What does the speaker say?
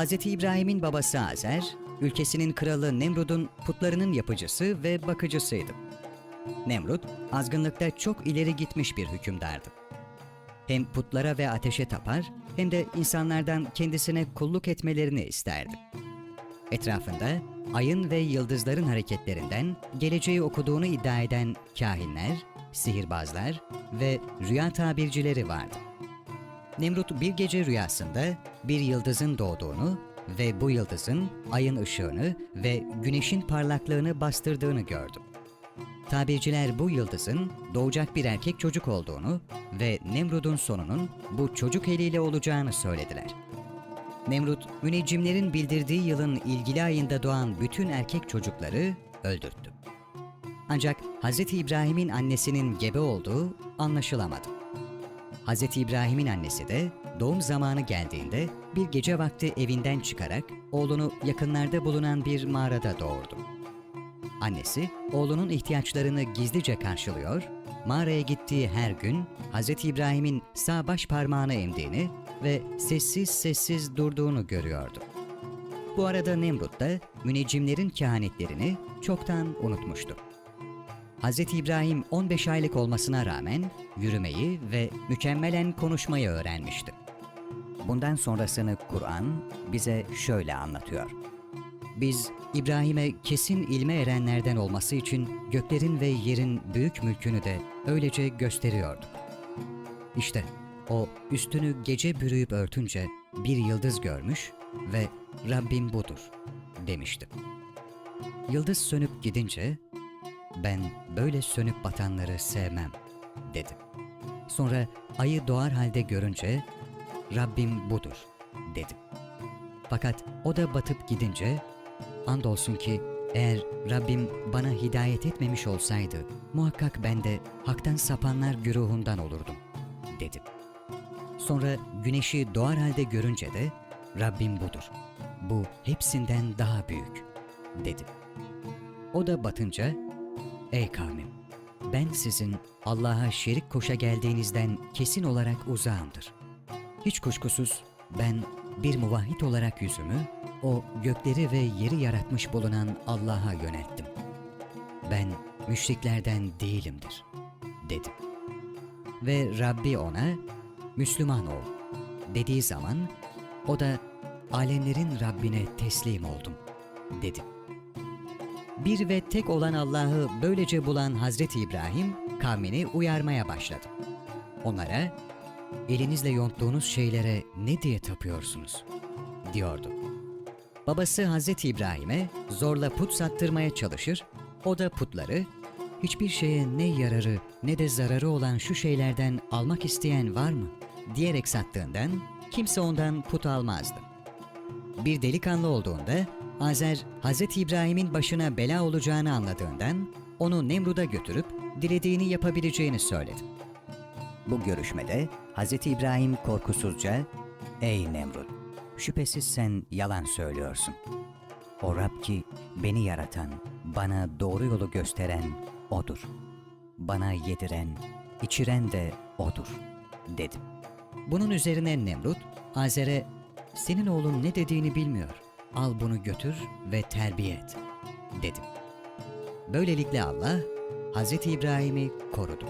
Hz. İbrahim'in babası Azer, ülkesinin kralı Nemrud'un putlarının yapıcısı ve bakıcısıydı. Nemrut, azgınlıkta çok ileri gitmiş bir hükümdardı. Hem putlara ve ateşe tapar, hem de insanlardan kendisine kulluk etmelerini isterdi. Etrafında ayın ve yıldızların hareketlerinden geleceği okuduğunu iddia eden kahinler, sihirbazlar ve rüya tabircileri vardı. Nemrut bir gece rüyasında bir yıldızın doğduğunu ve bu yıldızın ayın ışığını ve güneşin parlaklığını bastırdığını gördü. Tabirciler bu yıldızın doğacak bir erkek çocuk olduğunu ve Nemrud'un sonunun bu çocuk eliyle olacağını söylediler. Nemrut, müneccimlerin bildirdiği yılın ilgili ayında doğan bütün erkek çocukları öldürttü. Ancak Hz. İbrahim'in annesinin gebe olduğu anlaşılamadı. Hz. İbrahim'in annesi de doğum zamanı geldiğinde bir gece vakti evinden çıkarak oğlunu yakınlarda bulunan bir mağarada doğurdu. Annesi oğlunun ihtiyaçlarını gizlice karşılıyor, mağaraya gittiği her gün Hz. İbrahim'in sağ baş parmağını emdiğini ve sessiz sessiz durduğunu görüyordu. Bu arada Nemrut da müneccimlerin kehanetlerini çoktan unutmuştu. Hz. İbrahim 15 aylık olmasına rağmen yürümeyi ve mükemmelen konuşmayı öğrenmişti. Bundan sonrasını Kur'an bize şöyle anlatıyor. Biz İbrahim'e kesin ilme erenlerden olması için göklerin ve yerin büyük mülkünü de öylece gösteriyorduk. İşte o üstünü gece bürüyüp örtünce bir yıldız görmüş ve Rabbim budur demişti. Yıldız sönüp gidince ben böyle sönüp batanları sevmem dedi. Sonra ayı doğar halde görünce Rabbim budur dedi. Fakat o da batıp gidince andolsun ki eğer Rabbim bana hidayet etmemiş olsaydı muhakkak ben de haktan sapanlar güruhundan olurdum dedi. Sonra güneşi doğar halde görünce de Rabbim budur. Bu hepsinden daha büyük dedi. O da batınca Ey kavmim! Ben sizin Allah'a şerik koşa geldiğinizden kesin olarak uzağımdır. Hiç kuşkusuz ben bir muvahhid olarak yüzümü o gökleri ve yeri yaratmış bulunan Allah'a yönelttim. Ben müşriklerden değilimdir, dedi. Ve Rabbi ona, Müslüman ol, dediği zaman o da alemlerin Rabbine teslim oldum, dedi. Bir ve tek olan Allah'ı böylece bulan Hazreti İbrahim kavmini uyarmaya başladı. Onlara, elinizle yonttuğunuz şeylere ne diye tapıyorsunuz? diyordu. Babası Hazreti İbrahim'e zorla put sattırmaya çalışır, o da putları, hiçbir şeye ne yararı ne de zararı olan şu şeylerden almak isteyen var mı? diyerek sattığından kimse ondan put almazdı. Bir delikanlı olduğunda Azer, Hz. İbrahim'in başına bela olacağını anladığından onu Nemrud'a götürüp dilediğini yapabileceğini söyledi. Bu görüşmede Hz. İbrahim korkusuzca, ''Ey Nemrut, şüphesiz sen yalan söylüyorsun. O Rab ki beni yaratan, bana doğru yolu gösteren O'dur. Bana yediren, içiren de O'dur.'' dedi. Bunun üzerine Nemrut, Azer'e ''Senin oğlun ne dediğini bilmiyor. Al bunu götür ve terbiye et.'' dedi. Böylelikle Allah, Hz. İbrahim'i korudu.